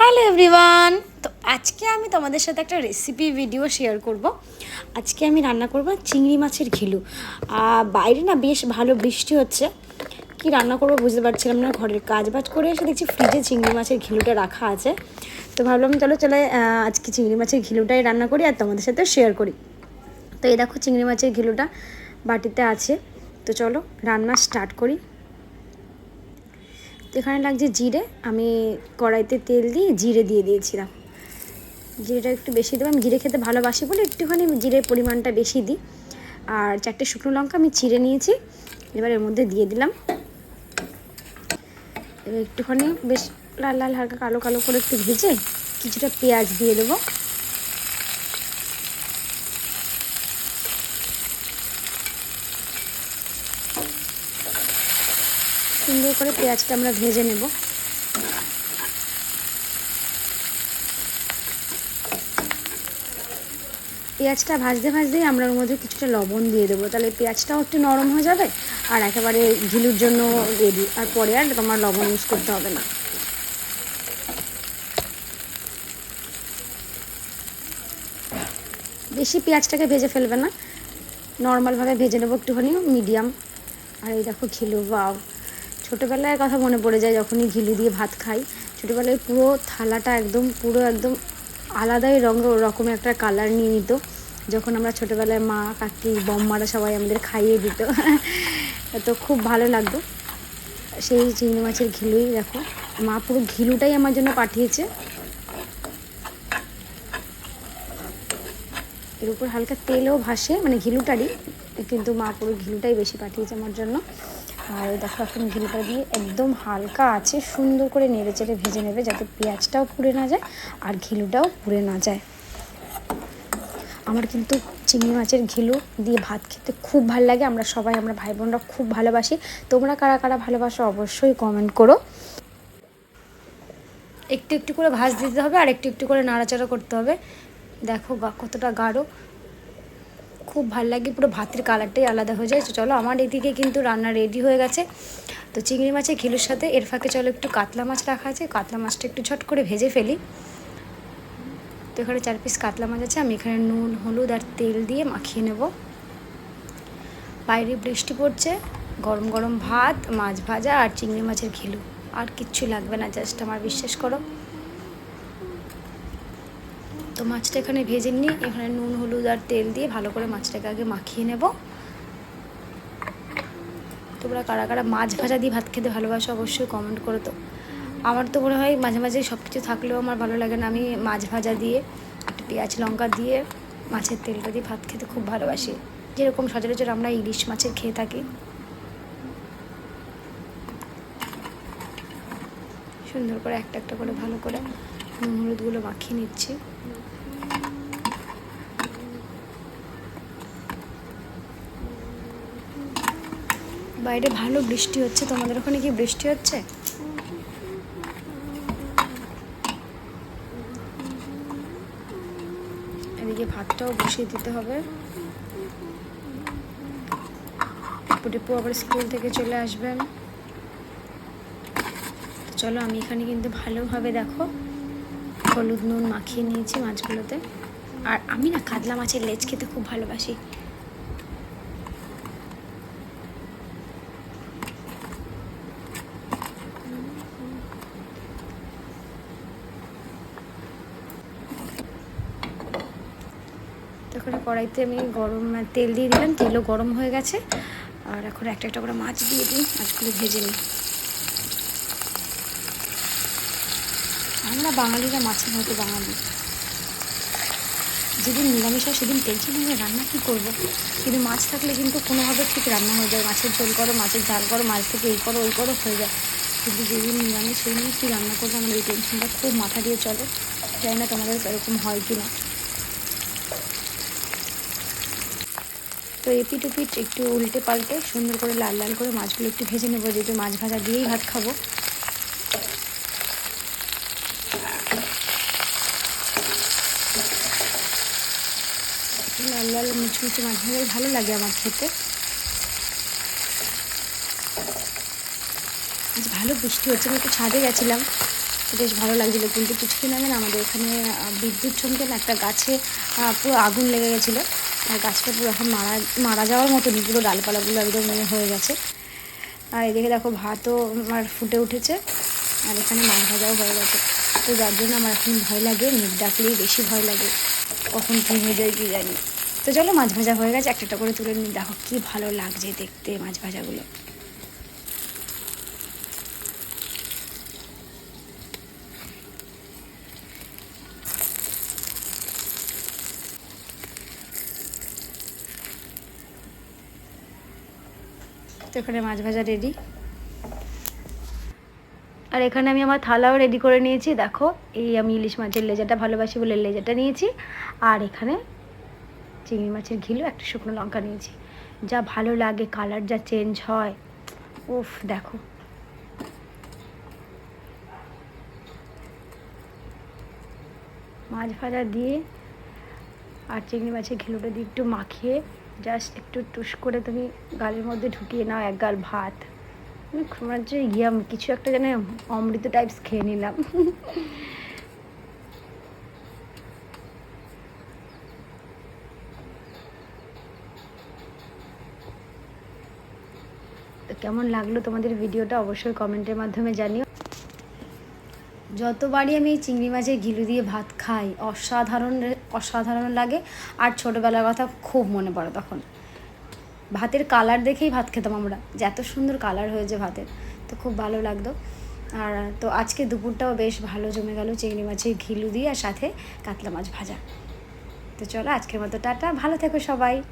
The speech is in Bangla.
Hello everyone. তো আজকে আমি তোমাদের সাথে একটা রেসিপি ভিডিও শেয়ার করব। আজকে আমি রান্না করব চিংড়ি মাছের ঘিলু। আর বাইরে না বেশ ভালো বৃষ্টি হচ্ছে। কি রান্না করব বুঝতে পারছিলাম না। ঘরের কাজ বাজ করে এসে দেখছি ফ্রিজে চিংড়ি মাছের ঘিলুটা রাখা আছে। তো ভাবলাম চলো চলে আজকে চিংড়ি মাছের ঘিলুটাই রান্না করি আর তোমাদের সাথে শেয়ার করি। তো এই দেখো চিংড়ি মাছের ঘিলুটা বাটিতে আছে। তো চলো রান্না স্টার্ট করি। এখানে লাগছে জিরে। আমি কড়াইতে তেল দিয়ে জিরে দিয়ে দিয়েছিলাম। জিরেটা একটু বেশি দেবো। আমি জিরে খেতে ভালোবাসি বলে একটুখানি জিরের পরিমাণটা বেশি দিই। আর চারটে শুকনো লঙ্কা আমি চিড়ে নিয়েছি। এবার এর মধ্যে দিয়ে দিলাম। এবার একটুখানি বেশ লাল লাল হালকা কালো কালো করে একটু ভেজে কিছুটা পেঁয়াজ দিয়ে দেবো। সুন্দর করে পেঁয়াজটা আমরা ভেজে নেব। পেঁয়াজটা ভাজতে ভাজতেই আমরা ওর মধ্যে কিছুটা লবণ দিয়ে দেবো। তাহলে পেঁয়াজটাও একটু নরম হয়ে যাবে আর একেবারে ঘিলুর জন্য রেডি আর পরে আর তোমার লবণ ইউজ করতে হবে না। বেশি পেঁয়াজটাকে ভেজে ফেলবে না। নর্মালভাবে ভেজে নেব একটুখানি মিডিয়াম আর এই দেখো ঘিলু বাও ছোটোবেলায় কথা মনে পড়ে যায় যখনই ঘিলু দিয়ে ভাত খাই। ছোটোবেলায় পুরো থালাটা একদম, পুরো একদম আলাদাই রঙ রকমের একটা কালার নিয়ে নিত। যখন আমরা ছোটোবেলায় মা, কাকি, বম্মারা সবাই আমাদের খাইয়ে দিত। তো খুব ভালো লাগতো। সেই চিংড়ি মাছের ঘিলুই, দেখো। মা পুরো ঘিলুটাই আমার জন্য পাঠিয়েছে। এর উপর হালকা তেলও ভাসে মানে ঘিলুটারই, কিন্তু মা পুরো ঘিলুটাই বেশি পাঠিয়েছে আমার জন্য। আর দেখো এখন ঘিলুটা দিয়ে একদম হালকা আছে, সুন্দর করে নেড়ে চেড়ে ভেজে নেবে যাতে পেঁয়াজটাও পুড়ে না যায় আর ঘিলুটাও পুড়ে না যায়। আমার কিন্তু চিংড়ি মাছের ঘিলু দিয়ে ভাত খেতে খুব ভালো লাগে, আমরা সবাই, আমরা ভাই বোনরা খুব ভালোবাসি। তোমরা কারা কারা ভালোবাসো অবশ্যই কমেন্ট করো। একটু একটু করে ভাজ দিতে হবে আর একটু একটু করে নাড়াচাড়া করতে হবে। দেখো কতটা গাঢ়। খুব ভালো লাগে, পুরো ভাতের কালারটাই আলাদা হয়ে যায়। চলো আমার এদিকে কিন্তু রান্না রেডি হয়ে গেছে। তো চিংড়ি মাছের ঘিলুর সাথে এর ফাঁকে চলো একটু কাতলা মাছ রাখা আছে। কাতলা মাছটা একটু ঝট করে ভেজে ফেলি। তো এখানে চার পিস কাতলা মাছ আছে, আমি এখানে নুন, হলুদ আর তেল দিয়ে মাখিয়ে নেব। বাইরে বৃষ্টি পড়ছে, গরম গরম ভাত, মাছ ভাজা আর চিংড়ি মাছের ঘিলু। আর কিচ্ছু লাগবে না, জাস্ট আমার বিশ্বাস করো। তো মাছটা এখানে ভেজে নিই এখানে নুন, হলুদ আর তেল দিয়ে ভালো করে মাছটাকে আগে মাখিয়ে নেব। তোমরা কারা কারা মাছ ভাজা দিয়ে ভাত খেতে ভালোবাসো অবশ্যই কমেন্ট করো তো। আমার তো মনে হয় মাঝে মাঝে সব কিছু থাকলেও আমার ভালো লাগে না। আমি মাছ ভাজা দিয়ে, একটু পেঁয়াজ লঙ্কা দিয়ে মাছের তেলটা দিয়ে ভাত খেতে খুব ভালোবাসি। যেরকম সচরাচর আমরা ইলিশ মাছের খেয়ে থাকি। সুন্দর করে একটা একটা করে ভালো করে নুন, হলুদগুলো মাখিয়ে নিচ্ছি। বাইরে ভালো বৃষ্টি হচ্ছে, তোমাদের ওখানে কি বৃষ্টি হচ্ছে? এদিকে ভাতটাও বসিয়ে দিতে হবে। টিপু আবার স্কুল থেকে চলে আসবেন চলো, আমি এখানে কিন্তু ভালোভাবে দেখো, হলুদ নুন মাখিয়ে নিয়েছি মাছগুলোতে। আর আমি না কাতলা মাছের লেজ খেতে খুব ভালোবাসি। তখন কড়াইতে আমি গরম তেল দিয়ে দিলাম, তেলও গরম হয়ে গেছে। আর এখন একটা একটা করে মাছ দিয়ে দিই, মাছগুলো ভেজে নিই। আমরা বাঙালিরা মাছের মতো বাঙালি। যেদিন নিরামিষ হয়, সেদিন টেনশন হয়ে রান্না কী করব? কিন্তু মাছ থাকলে কিন্তু কোনোভাবে ঠিক রান্না হয়ে যায়। মাছের ঝোল করো, মাছের ঝাল করো, মাছ থেকে এই করো, ওই করো, হয়ে যায়। কিন্তু যেদিন নিরামিষ সেদিন কী রান্না করব? আমাদের এই টেনশনটা খুব মাথা দিয়ে চলে। জানি না তোমাদের এরকম হয় কি না তো এপিট ওপিট একটু উল্টে পাল্টে সুন্দর করে লাল লাল করে মাছগুলো একটু ভেজে নেব, যেহেতু মাছ ভাজা দিয়েই ভাত খাব। লাল লাল মুচমুচে মাছ ভাজাই ভালো লাগে আমার খেতে। আজ ভালো বৃষ্টি হচ্ছে, আমি একটু ছাদে গেছিলাম বেশ ভালো লাগছিল, কিন্তু কিছুদিন আগে না আমাদের এখানে বিদ্যুৎ চমকে না একটা গাছে পুরো আগুন লেগে গেছিল। আর গাছটা পুরো এখন মারা মারা যাওয়ার মতনই, পুরো ডালপালাগুলো একদম ইয়ে হয়ে গেছে। আর এদিকে দেখো ভাতও আমার ফুটে উঠেছে, আর এখানে মাছ ভাজাও হয়ে গেছে। তো যার জন্য আমার এখন ভয় লাগে মেঘ ডাকলেই বেশি ভয় লাগে, কখন কী হয়ে যায় কী জানি। তো চলো মাছ ভাজা হয়ে গেছে, একটা একটা করে তুলে নিই। দেখো কী ভালো লাগছে দেখতে মাছ ভাজাগুলো। তো এখানে মাছ ভাজা রেডি আর এখানে আমি আমার থালাও রেডি করে নিয়েছি। দেখো, এই আমি ইলিশ মাছের লেজাটা ভালোবাসি বলে লেজাটা নিয়েছি। আর এখানে চিংড়ি মাছের ঘিলু, একটা শুকনো লঙ্কা নিয়েছি। যা ভালো লাগে কালার যা চেঞ্জ হয়। উফ, দেখো। মাছ ভাজা দিয়ে আর চিংড়ি মাছের ঘিলুটা দিয়ে একটু মাখিয়ে জাস্ট একটু টুস করে তুমি গালের মধ্যে ঢুকিয়ে নাও এক গাল ভাত। আমি মনে হচ্ছে ইয়াম কিছু একটা যেন অমৃত টাইপস খেয়ে নিলাম। কেমন লাগল তোমাদের ভিডিওটা অবশ্যই কমেন্টের মাধ্যমে জানিও। যতবারই আমি এই চিংড়ি মাছের ঘিলু দিয়ে ভাত খাই, অসাধারণ অসাধারণ লাগে। আর ছোটোবেলার কথা খুব মনে পড়ে তখন। ভাতের কালার দেখেই ভাত খেতাম আমরা। যে এত সুন্দর কালার হয়েছে ভাতের। তো খুব ভালো লাগতো। আর তো আজকে দুপুরটাও বেশ ভালো জমে গেল চিংড়ি মাছের ঘিলু দিয়ে আর সাথে কাতলা মাছ ভাজা। তো চলো আজকের মতো টাটা। ভালো থেকো সবাই।